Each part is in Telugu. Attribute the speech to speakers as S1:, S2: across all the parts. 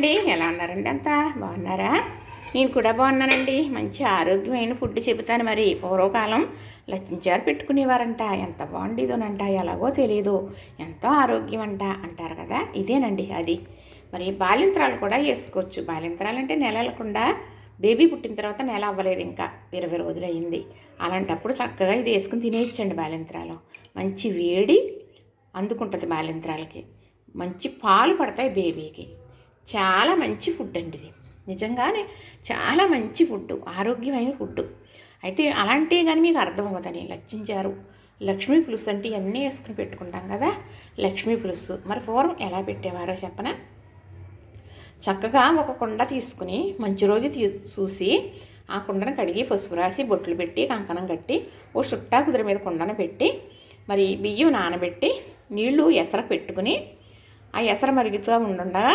S1: అండి ఎలా ఉన్నారండి అంతా? బాగున్నారా? నేను కూడా బాగున్నానండి. మంచి ఆరోగ్యమైన ఫుడ్ చెబుతాను మరి. పూర్వకాలం లచ్చించారు పెట్టుకునేవారంట. ఎంత బాగుండేదోనంట. ఎలాగో తెలియదు ఎంతో ఆరోగ్యం అంట అంటారు కదా. ఇదేనండి అది. మరి బాలింత్రాలు కూడా వేసుకోవచ్చు. బాలింత్రాలు అంటే నెలలకుండా బేబీ పుట్టిన తర్వాత నెల అవ్వలేదు ఇంకా. ఇరవై రోజులు అయింది. అలాంటప్పుడు చక్కగా ఇది వేసుకుని తినేయచ్చండి బాలింత్రాలు మంచి వేడి అందుకుంటుంది బాలింత్రాలకి మంచి పాలు పడతాయి బేబీకి. చాలా మంచి ఫుడ్ అండి ఇది. నిజంగానే చాలా మంచి ఫుడ్ ఆరోగ్యమైన ఫుడ్ అయితే అలాంటివి కానీ మీకు అర్థం అవ్వదని లక్షించారు లక్ష్మీ పులుసు అంటే ఇవన్నీ వేసుకుని పెట్టుకుంటాం కదా లక్ష్మీ పులుసు. మరి పూర్వం ఎలా పెట్టేవారో చెప్పనా? చక్కగా ఒక కుండ తీసుకుని మంచి రోజు తీ చూసి ఆ కుండను కడిగి పసుపు రాసి బొట్లు పెట్టి కంకణం కట్టి ఓ చుట్టా కుదిరి మీద కుండను పెట్టి మరి బియ్యం నానబెట్టి నీళ్ళు ఎసర పెట్టుకుని ఆ ఎసర మరుగుతూ ఉండుండగా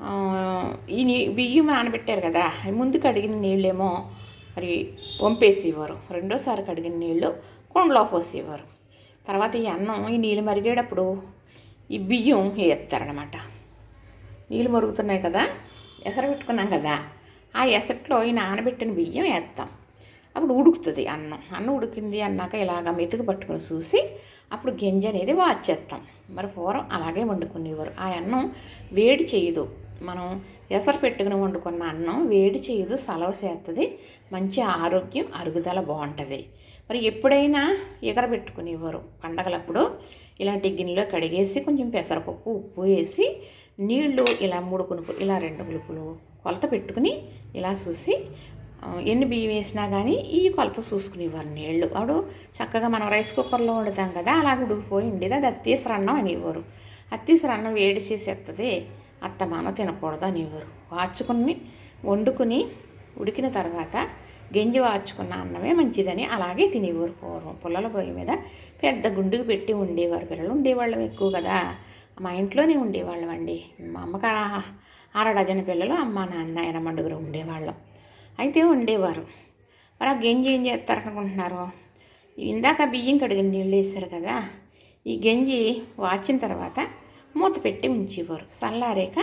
S1: ఈ నీ బియ్యం నానబెట్టారు కదా ముందుకు ముందు కడిగిన నీళ్ళేమో మరి వంపేసేవారు. రెండోసారి కడిగిన నీళ్ళు కుండలో పోసేవారు. తర్వాత ఈ అన్నం ఈ నీళ్ళు మరిగేటప్పుడు ఈ బియ్యం వేస్తారనమాట నీళ్ళు మరుగుతున్నాయి కదా ఎసరు పెట్టుకున్నాం కదా ఆ ఎసట్లో ఈ నానబెట్టిన బియ్యం వేస్తాం. అప్పుడు ఉడుకుతుంది అన్నం. అన్నం ఉడికింది అన్నాక ఇలాగ మెతుకు పట్టుకుని చూసి అప్పుడు గింజ అనేది వాచేస్తాం. మరి పూర్వం అలాగే వండుకునేవారు. ఆ అన్నం వేడి చేయదు. మనం ఎసరు పెట్టుకుని వండుకున్న అన్నం వేడి చేయదు సలవ చేస్తుంది మంచి ఆరోగ్యం అరుగుదల బాగుంటుంది. మరి ఎప్పుడైనా ఎగరబెట్టుకునేవారు పండగలప్పుడు ఇలాంటి గిన్నెలో కడిగేసి కొంచెం పెసరపప్పు ఉప్పు వేసి నీళ్ళు ఇలా మూడు కునుపులు ఇలా రెండు కులుపులు కొలత పెట్టుకుని ఇలా చూసి ఎన్ని బియ్యం వేసినా కానీ ఈ కొలత చూసుకునేవారు నీళ్ళు అప్పుడు చక్కగా మనం రైస్ కుక్కర్లో వండుతాం కదా అలా ఉడికిపోయి ఉండేది. అది అత్తీసరన్నం అనేవారు. అత్తీసరన్నం వేడి చేసేస్తుంది అత్తమాన తినకూడదు అనేవారు. వాచుకుని వండుకుని ఉడికిన తర్వాత గంజి వాచుకున్న అన్నమే మంచిదని అలాగే తినేవారు పూర్వం. పుల్లల పొయ్యి మీద పెద్ద గుండుకు పెట్టి ఉండేవారు. పిల్లలు ఉండేవాళ్ళం ఎక్కువ కదా. మా ఇంట్లోనే ఉండేవాళ్ళం అండి. మా అమ్మకి అర డజన్ పిల్లలు అమ్మ నాన్న ఎనమండుగురు ఉండేవాళ్ళం. అయితే ఉండేవారు. మరి ఆ గంజి ఏం చేస్తారు అనుకుంటున్నారు ఇందాక బియ్యం కడిగిన నీళ్ళు వేశారు కదా. ఈ గంజి వాచిన తర్వాత మూత పెట్టి ఉంచేవారు చల్లారాక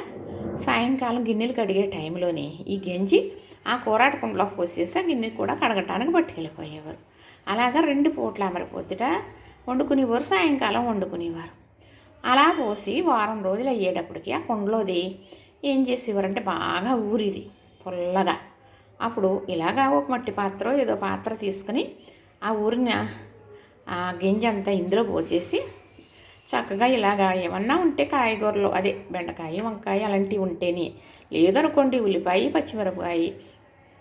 S1: సాయంకాలం గిన్నెలు కడిగే టైంలోనే ఈ గంజి ఆ కూరాట కుండలో పోసేసి ఆ గిన్నె కూడా కడగటానికి పట్టుకెళ్ళిపోయేవారు. అలాగా రెండు పూట్ల మరి పొద్దుట వండుకునేవారు సాయంకాలం వండుకునేవారు. అలా పోసి వారం రోజులు అయ్యేటప్పటికి ఆ కుండలోది ఏం చేసేవారంటే బాగా ఊరిది పుల్లగా. అప్పుడు ఇలాగా ఒక మట్టి పాత్ర ఏదో పాత్ర తీసుకుని ఆ ఊరిన ఆ గింజ అంతా ఇందులో పోసేసి చక్కగా ఇలాగా ఏమన్నా ఉంటే కాయగూరలు అదే బెండకాయ వంకాయ అలాంటివి ఉంటేనే. లేదనుకోండి ఉల్లిపాయ పచ్చిమిరపకాయ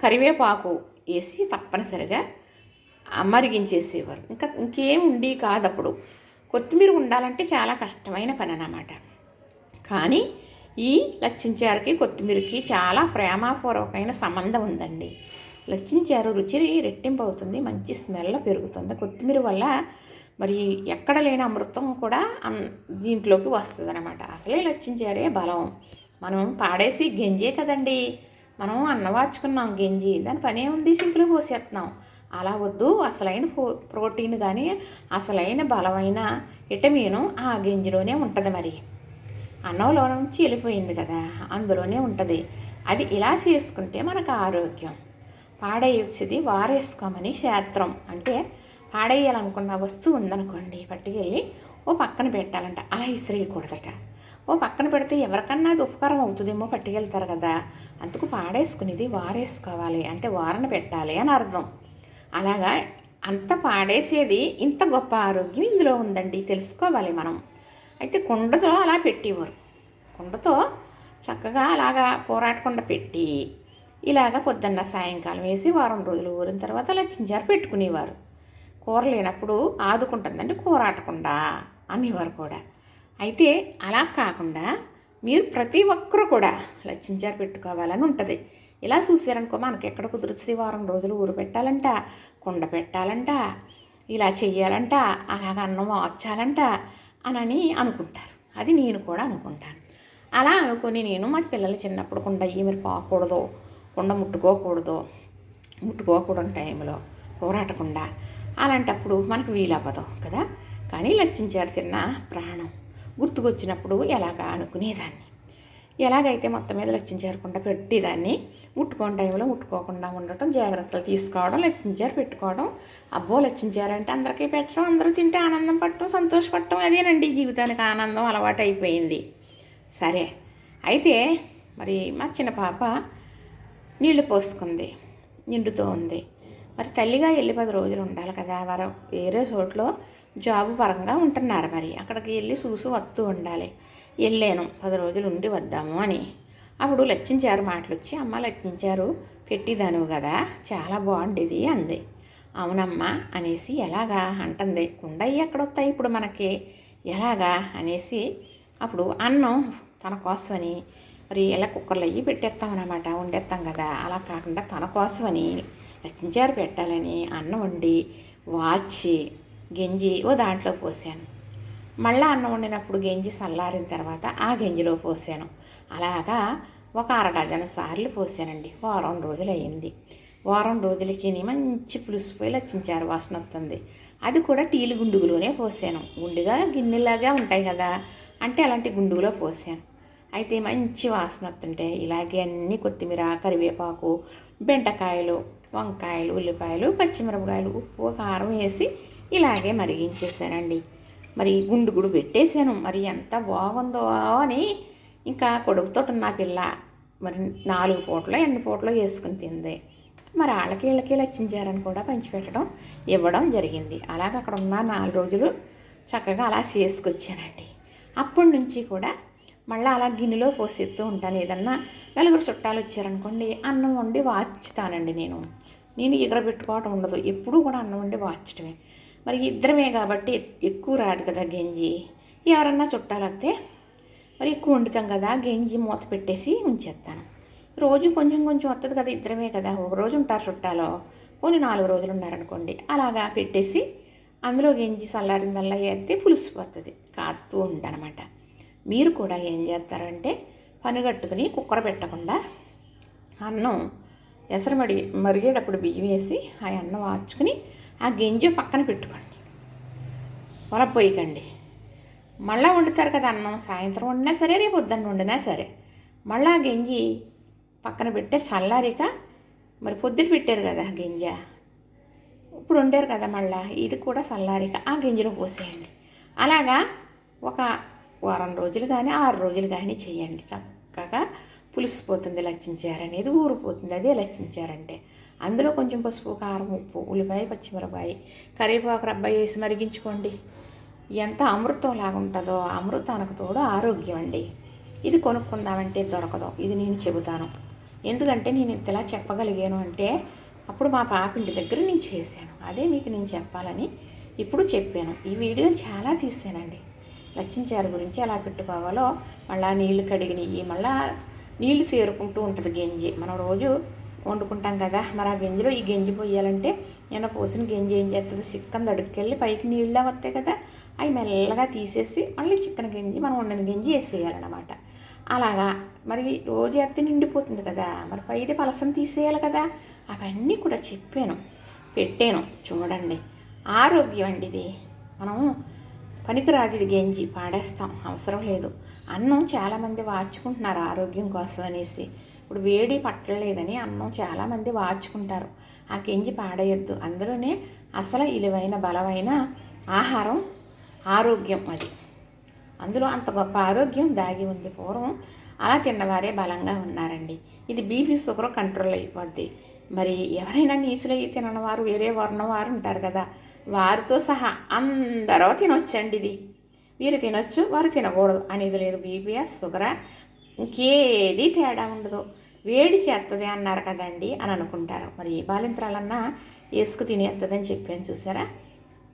S1: కరివేపాకు వేసి తప్పనిసరిగా మరిగించేసేవారు. ఇంకా ఇంకేం ఉండి కాదు అప్పుడు కొత్తిమీర ఉండాలంటే చాలా కష్టమైన పని అన్నమాట కానీ ఈ లచ్చించారుకి కొత్తిమీరకి చాలా ప్రేమపూర్వకమైన సంబంధం ఉందండి. లచ్చించారు రుచి రెట్టింపు అవుతుంది మంచి స్మెల్ పెరుగుతుంది. కొత్తిమీర వల్ల మరి ఎక్కడ లేని అమృతం కూడా అన్- దీంట్లోకి వస్తుంది అనమాట అసలే లచ్చించారే బలం. మనం పాడేసి గంజే కదండి. మనం అన్నవాచుకున్నాం గంజి. దాని పనే ఉంది సింపుల్గా పోసేస్తున్నాం అలా వద్దు అసలైన ప్రో- ప్రోటీన్ కానీ అసలైన బలమైన విటమిన్ ఆ గింజలోనే ఉంటుంది మరి. అన్నంలో నుంచి వెళ్ళిపోయింది కదా అందులోనే ఉంటుంది. అది ఇలా చేసుకుంటే మనకు ఆరోగ్యం. పాడేయొచ్చేది వారేసుకోమని శాస్త్రం. అంటే పాడేయాలనుకున్న వస్తువు ఉందనుకోండి పట్టుకెళ్ళి ఓ పక్కన పెట్టాలంట. అలా ఇసిరేయకూడదట. ఓ పక్కన పెడితే ఎవరికన్నా అది ఉపకారం అవుతుందేమో పట్టుకెళ్తారు కదా. అందుకు పాడేసుకునేది వారేసుకోవాలి. అంటే వారన పెట్టాలి అని అర్థం. అలాగా అంత పాడేసేది ఇంత గొప్ప ఆరోగ్యం ఇందులో ఉందండి. తెలుసుకోవాలి మనం. అయితే కుండతో అలా పెట్టేవారు. కుండతో చక్కగా అలాగా పోరాటకుండా పెట్టి ఇలాగ పొద్దున్న సాయంకాలం వేసి వారం రోజులు ఊరిన తర్వాత లచ్చించారు పెట్టుకునేవారు. కూర లేనప్పుడు ఆదుకుంటుందండి కూరాటకుండా అనేవారు కూడా. అయితే అలా కాకుండా మీరు ప్రతి ఒక్కరు కూడా లచ్చించారు పెట్టుకోవాలని ఉంటుంది. ఇలా చూసారనుకో మనకి ఎక్కడ కుదురుతుంది? వారం రోజులు ఊరు పెట్టాలంట కుండ పెట్టాలంట ఇలా చెయ్యాలంట అలాగ అన్నం వచ్చాలంట అనని అనుకుంటారు. అది నేను కూడా అనుకుంటాను. అలా అనుకుని నేను మా పిల్లలు చిన్నప్పుడు కుండ అయ్యి మీరు పోకూడదు కుండ ముట్టుకోకూడదు ముట్టుకోకూడని టైంలో పోరాటకుండా అలాంటప్పుడు మనకు వీలవ్వదు కదా? కానీ లచ్చించారు తిన్న ప్రాణం. గుర్తుకొచ్చినప్పుడు ఎలాగా అనుకునేదాన్ని. ఎలాగైతే మొత్తం మీద లచ్చించేరకుండా పెట్టి దాన్ని ముట్టుకోని టైంలో ముట్టుకోకుండా ఉండటం జాగ్రత్తలు తీసుకోవడం లచ్చించారు పెట్టుకోవడం అబ్బో లచ్చించారంటే అందరికీ పెట్టడం అందరూ తింటే ఆనందం పట్టడం సంతోషపడటం అదేనండి. జీవితానికి ఆనందం అలవాటు అయిపోయింది సరే అయితే మరి మా చిన్న పాప నీళ్ళు పోసుకుంది నిండుతో ఉంది మరి తల్లిగా వెళ్ళి పది రోజులు ఉండాలి కదా. వారు వేరే చోట్లో జాబు పరంగా ఉంటున్నారు మరి. అక్కడికి వెళ్ళి చూసి వస్తూ ఉండాలి. వెళ్ళాను పది రోజులు ఉండి వద్దాము అని. అప్పుడు లెచ్చించారు మాటలు వచ్చి అమ్మ లెక్కించారు పెట్టిదాను కదా చాలా బాగుండేది అంది. అవునమ్మా అనేసి ఎలాగా? అంటుంది. కుండయ్యి ఎక్కడ వస్తాయి ఇప్పుడు మనకి? ఎలాగా? అనేసి అప్పుడు అన్నం తన కోసమని మరి ఇలా కుక్కర్లు అయ్యి పెట్టేస్తామన్నమాట వండేస్తాం కదా అలా కాకుండా తన కోసమని లచ్చించారు పెట్టాలని అన్నం వండి వాచి గెంజి ఓ దాంట్లో పోసాను. మళ్ళీ అన్నం వండినప్పుడు గెంజి చల్లారిన తర్వాత ఆ గెంజిలో పోసాను. అలాగా ఒక అరడజన సార్లు పోసానండి. వారం రోజులు అయ్యింది వారం రోజులకి మంచి పులుసుపోయి లచ్చించారు వాసన వస్తుంది అది కూడా టీలు గుండుగులోనే పోసాను. గుండుగా గిన్నెలాగా ఉంటాయి కదా అంటే అలాంటి గుండుగులో పోసాను. అయితే మంచి వాసన వస్తుంటే ఇలాగే అన్ని కొత్తిమీర కరివేపాకు బెండకాయలు వంకాయలు ఉల్లిపాయలు పచ్చిమిరపకాయలు ఉప్పు కారం వేసి ఇలాగే మరిగించేసానండి మరి గుండు కూడా పెట్టేశాను. మరి ఎంత బాగుందో అని ఇంకా కొడుకుతో నా పిల్ల మరి నాలుగు పూటలో ఎన్ని పూటలో వేసుకుని తింది. మరి వాళ్ళకి వీళ్ళకి లచ్చించారని కూడా పంచిపెట్టడం ఇవ్వడం జరిగింది. అలాగ అక్కడ ఉన్న నాలుగు రోజులు చక్కగా అలా చేసుకొచ్చానండి. అప్పటి నుంచి కూడా మళ్ళీ అలా గిన్నెలో పోసేస్తూ ఉంటాను. ఏదన్నా నలుగురు చుట్టాలు వచ్చారనుకోండి అన్నం వండి వాచుతానండి నేను. నేను ఎగరబెట్టుకోవటం ఉండదు. ఎప్పుడూ కూడా అన్నం వండి వాచటమే మరి ఇద్దరమే కాబట్టి ఎక్కువ రాదు కదా గెంజి. ఎవరన్నా చుట్టాలు వస్తే మరి ఎక్కువ వండుతాం కదా గెంజి మూత పెట్టేసి ఉంచేస్తాను. రోజు కొంచెం కొంచెం వస్తుంది కదా ఇద్దరమే కదా ఒక రోజు ఉంటారు చుట్టాలో పోనీ నాలుగు రోజులు ఉన్నారనుకోండి. అలాగా పెట్టేసి అందులో గెంజి చల్లారిందల్లా వేస్తే పులిసిపోతుంది కాస్తూ ఉండనమాట మీరు కూడా ఏం చేస్తారంటే పని కట్టుకుని కుక్కర పెట్టకుండా అన్నం ఎసరమడి మరిగేటప్పుడు బియ్యం వేసి ఆ అన్నం వాచుకుని ఆ గింజ పక్కన పెట్టుకోండి. పొలపోయికండి మళ్ళీ వండుతారు కదా అన్నం సాయంత్రం వండినా సరే రేపు పొద్దున్న వండినా సరే. మళ్ళీ ఆ గింజి పక్కన పెట్టే చల్లారిక మరి పొద్దుట పెట్టారు కదా గింజ. ఇప్పుడు వండారు కదా మళ్ళీ ఇది కూడా చల్లారిక ఆ గింజలో పోసేయండి. అలాగా ఒక వారం రోజులు కానీ ఆరు రోజులు కానీ చేయండి. చక్కగా పులిసిపోతుంది లచ్చించారు అనేది ఊరిపోతుంది అదే లచ్చించారంటే. అందులో కొంచెం పసుపు కారం ఉప్పు ఉల్లిపాయ పచ్చిమిరపాయ కరివేపాకు రబ్బాయి వేసి మరిగించుకోండి. ఎంత అమృతం లాగా ఉంటుందో అమృతానికి తోడు ఆరోగ్యం అండి. ఇది కొనుక్కుందామంటే దొరకదు ఇది నేను చెబుతాను. ఎందుకంటే నేను ఇంతలా చెప్పగలిగాను అంటే అప్పుడు మా పాప ఇంటి దగ్గర నేను చేశాను. అదే మీకు నేను చెప్పాలని ఇప్పుడు చెప్పాను. ఈ వీడియో చాలా తీసానండి లచ్చించారు గురించి ఎలా పెట్టుకోవాలో మళ్ళీ నీళ్ళు కడిగినవి మళ్ళీ నీళ్ళు చేరుకుంటూ ఉంటుంది గెంజి. మనం రోజు వండుకుంటాం కదా మరి ఆ గంజిలో ఈ గంజి పోయాలంటే నేను పోసిన గంజి ఏం చేస్తుంది చిక్కన్ అడుక్కెళ్ళి పైకి నీళ్ళ వస్తాయి కదా అవి మెల్లగా తీసేసి మళ్ళీ చికెన్ గింజి మనం వండిన గింజి వేసేయాలన్నమాట. అలాగా మరి రోజు ఎత్తి నిండిపోతుంది కదా మరి పైది పలసం తీసేయాలి కదా అవన్నీ కూడా చెప్పాను పెట్టాను. చూడండి ఆరోగ్యం అండి ఇది. మనం పనికిరాదు ఇది గెంజి పాడేస్తాం అవసరం లేదు. అన్నం చాలామంది వాచుకుంటున్నారు ఆరోగ్యం కోసం అనేసి. ఇప్పుడు వేడి పట్టలేదని అన్నం చాలామంది వాచుకుంటారు ఆ గెంజి పాడేయద్దు అందులోనే అసలు ఇలువైన బలమైన ఆహారం ఆరోగ్యం అది. అందులో అంత గొప్ప ఆరోగ్యం దాగి ఉంది. పూర్వం అలా తిన్నవారే బలంగా ఉన్నారండి. ఇది బీపీ షుగర్ కంట్రోల్ అయిపోద్ది. మరి ఎవరైనా నీసులయ్యి తినని వారు వేరే వర్ణం వారు ఉంటారు కదా. వారితో సహా అందరూ తినొచ్చండి ఇది. వీరు తినొచ్చు వారు తినకూడదు అనేది లేదు. బీపీఎస్ షుగరా ఇంకేది తేడా ఉండదు. వేడి చేస్తుంది అన్నారు కదండి అని అనుకుంటారు. మరి ఏ బాలింత్రాలన్నా వేసుకు తినేస్తుందని చెప్పాను చూసారా?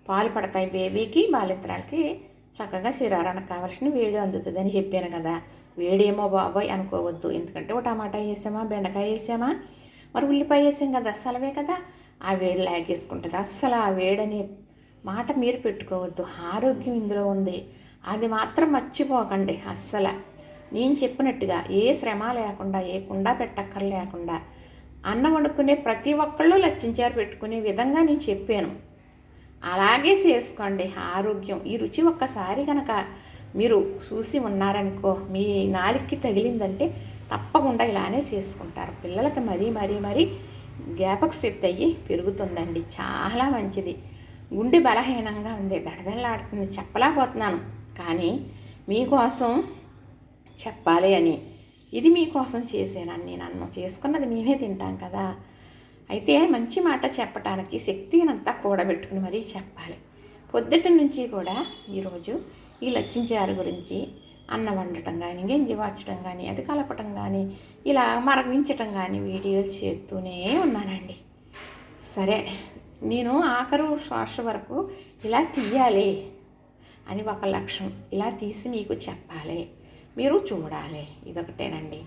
S1: పాలు పడతాయి బేబీకి బాలింత్రాలకి. చక్కగా శరీరానికి కావాల్సిన వేడి అందుతుందని చెప్పాను కదా. వేడేమో బాబాయ్ అనుకోవద్దు. ఎందుకంటే ఓ టమాటా వేసామా బెండకాయ వేసామా? మరి ఉల్లిపాయ వేసాం కదా అస్సలవే కదా. ఆ వేడి లాగేసుకుంటుంది. అస్సలు ఆ వేడని మాట మీరు పెట్టుకోవద్దు. ఆరోగ్యం ఇందులో ఉంది. అది మాత్రం మర్చిపోకండి అస్సలు. నేను చెప్పినట్టుగా ఏ శ్రమ లేకుండా ఏ కుండా పెట్టక్కర్ లేకుండా అన్నం వండుకునే ప్రతి ఒక్కళ్ళు లచ్చించారు పెట్టుకునే విధంగా నేను చెప్పాను. అలాగే చేసుకోండి ఆరోగ్యం. ఈ రుచి ఒక్కసారి కనుక మీరు చూసి ఉన్నారనుకో మీ నాలుగుకి తగిలిందంటే తప్పకుండా ఇలానే చేసుకుంటారు. పిల్లలకి మరీ మరీ మరీ జ్ఞాపక శక్తి అయ్యి పెరుగుతుందండి. చాలా మంచిది. గుండె బలహీనంగా ఉంది దడదడలాడుతుంది చెప్పలేకపోతున్నాను. కానీ మీకోసం చెప్పాలి అని. ఇది మీకోసం చేసానని నేను అన్నం చేసుకున్నది మేమే తింటాం కదా. అయితే మంచి మాట చెప్పటానికి శక్తినంతా కూడబెట్టుకుని మరీ చెప్పాలి. పొద్దుటి నుంచి కూడా ఈరోజు ఈ లచ్చించారు గురించి అన్నం వండటం కానీ గంజి వాచడం కానీ అది కలపటం కానీ ఇలా మరణించటం కానీ వీడియోలు చేస్తూనే ఉన్నానండి. సరే నేను ఆఖరు శ్వాస వరకు ఇలా తీయాలి అని ఒక లక్ష్యం. ఇలా తీసి మీకు చెప్పాలి. మీరు చూడాలి. ఇదొకటేనండి.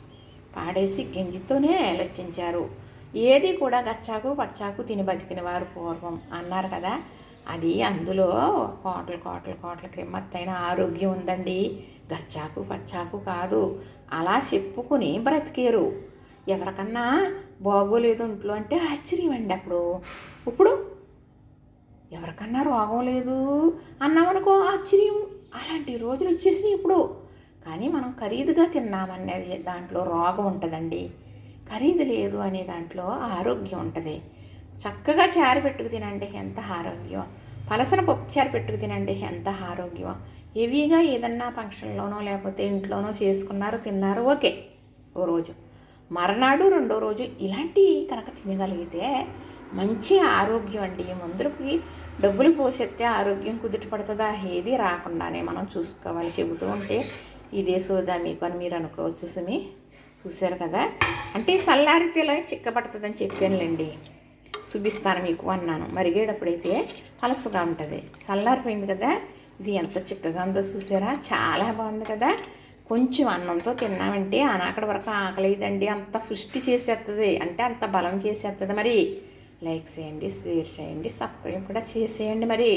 S1: పాడేసి గింజితోనే ఆలోచించారు. ఏది కూడా గచ్చాకు పచ్చాకు తిని బతికిన వారు పూర్వం అన్నారు కదా. అది అందులో కోటలు కోటలు కోటల క్రిమ్మత్తైన ఆరోగ్యం ఉందండి. గచ్చాకు పచ్చాకు కాదు. అలా చెప్పుకుని బ్రతికేరు. ఎవరికన్నా బాగోలేదు ఇంట్లో అంటే ఆశ్చర్యం అండి అప్పుడు. ఇప్పుడు ఎవరికన్నా రోగం లేదు అన్నామనుకో ఆశ్చర్యం. అలాంటి రోజులు వచ్చేసినాయి ఇప్పుడు. కానీ మనం ఖరీదుగా తిన్నామనేది దాంట్లో రోగం ఉంటుందండి. ఖరీదు లేదు అనే దాంట్లో ఆరోగ్యం ఉంటుంది. చక్కగా చారు పెట్టుకు తినండి ఎంత ఆరోగ్యం. పలసన పప్పు చారు పెట్టుకు తినండి ఎంత ఆరోగ్యం. హెవీగా ఏదన్నా ఫంక్షన్లోనో లేకపోతే ఇంట్లోనో చేసుకున్నారు తిన్నారు ఓకే. ఓ రోజు. మరనాడు రెండో రోజు ఇలాంటి కనుక తినగలిగితే మంచి ఆరోగ్యం అండి. మందులకి డబ్బులు పోసెత్తే ఆరోగ్యం కుదుట పడుతుందా ఏది రాకుండానే మనం చూసుకోవాలి. చెబుతూ ఉంటే ఇదే సోదా మీకు అని మీరు అనుకోవచ్చు సుమి. చూశారు కదా? అంటే చల్లారితేలా చిక్కపడుతుందని చెప్పానులేండి. చూపిస్తాను మీకు అన్నాను. మరిగేటప్పుడైతే పలసగా ఉంటుంది. చల్లారిపోయింది కదా? ఇది ఎంత చిక్కగా ఉందో చూసారా? చాలా బాగుంది కదా? కొంచెం అన్నంతో తిన్నామంటే అనాకడ వరకు ఆకలేదండి. అంత పుష్టి చేసేస్తుంది అంటే అంత బలం చేసేస్తుంది మరి లైక్ చేయండి షేర్ చేయండి సబ్స్క్రైబ్ కూడా చేసేయండి మరి.